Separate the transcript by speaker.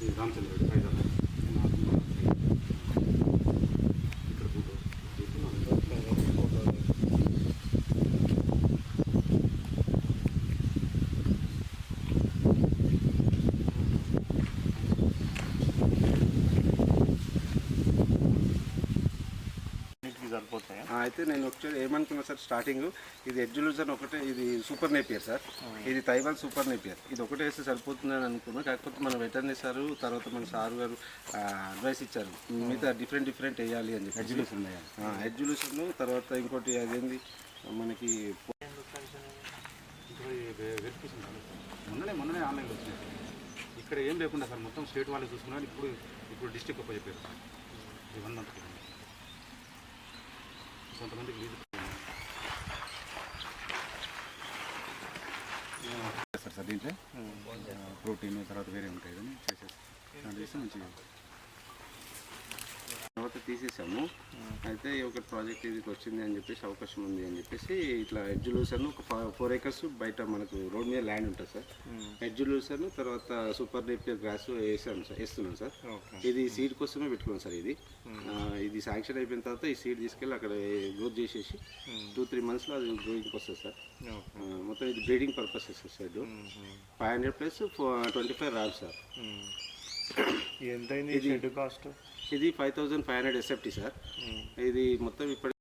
Speaker 1: Ramchandra సరిపోతాయా
Speaker 2: ఆ, అయితే నేను ఒకటి ఏమనుకున్నా సార్ స్టార్టింగ్ ఇది ఎడ్జులూజన్ ఒకటే ఇది సూపర్ నేపియర్ సార్. ఇది తైవాన్ సూపర్ నేపియర్ ఇది ఒకటే వేస్తే సరిపోతుందని అనుకున్నా. కాకపోతే మన వెటర్నరీ సార్ తర్వాత మన సార్ గారు అడ్వైస్ ఇచ్చారు. మిగతా డిఫరెంట్ డిఫరెంట్ వేయాలి అని చెప్పి
Speaker 3: ఉన్నాయా
Speaker 2: ఎడ్జులేషన్ తర్వాత ఇంకోటి అదేంది? మనకి.
Speaker 3: మొన్ననే మొన్ననే ఆన్లైన్లో వచ్చినాయి సార్. ఇక్కడ ఏం లేకుండా సార్ మొత్తం స్టేట్ వాళ్ళు చూసుకున్నారు. ఇప్పుడు ఇప్పుడు డిస్టిక్ ఒప్ప చెప్పారు. ఈ వన్ మంత్ కొంతమందికి లీజు సార్ సార్ దీంట్లో? ప్రోటీన్ తర్వాత వేరే ఉంటాయి కానీ చేసేసి దాంట్లో చేస్తే? మంచిగా
Speaker 2: తీసేసాము. అయితే ఒక ప్రాజెక్ట్ ఇది వచ్చింది అని చెప్పేసి అవకాశం ఉంది అని చెప్పేసి ఇట్లా ఎడ్జులూసన్ ఒక ఫోర్ ఏకర్స్ బయట మనకు రోడ్ మీద ల్యాండ్ ఉంటుంది సార్. ఎడ్జులూసన్ తర్వాత సూపర్ నేపియర్ గ్రాస్ వేసాను సార్ వేస్తున్నాం సార్. ఇది సీడ్ కోసమే పెట్టుకున్నాం సార్ ఇది. ఆ, ఇది శాంక్షన్ అయిపోయిన తర్వాత ఈ సీడ్ తీసుకెళ్ళి అక్కడ గ్రోత్ చేసేసి టూ త్రీ మంత్స్లో అది గ్రోయింగ్కి వస్తుంది సార్. మొత్తం ఇది breeding purposes sir five hundred plus twenty five రాదు సార్.
Speaker 1: ఎంతైంది షెడ్ కాస్ట్?
Speaker 2: ఇది five thousand five hundred SFT sir. Hmm. ఇది మొత్తం ఇప్పటి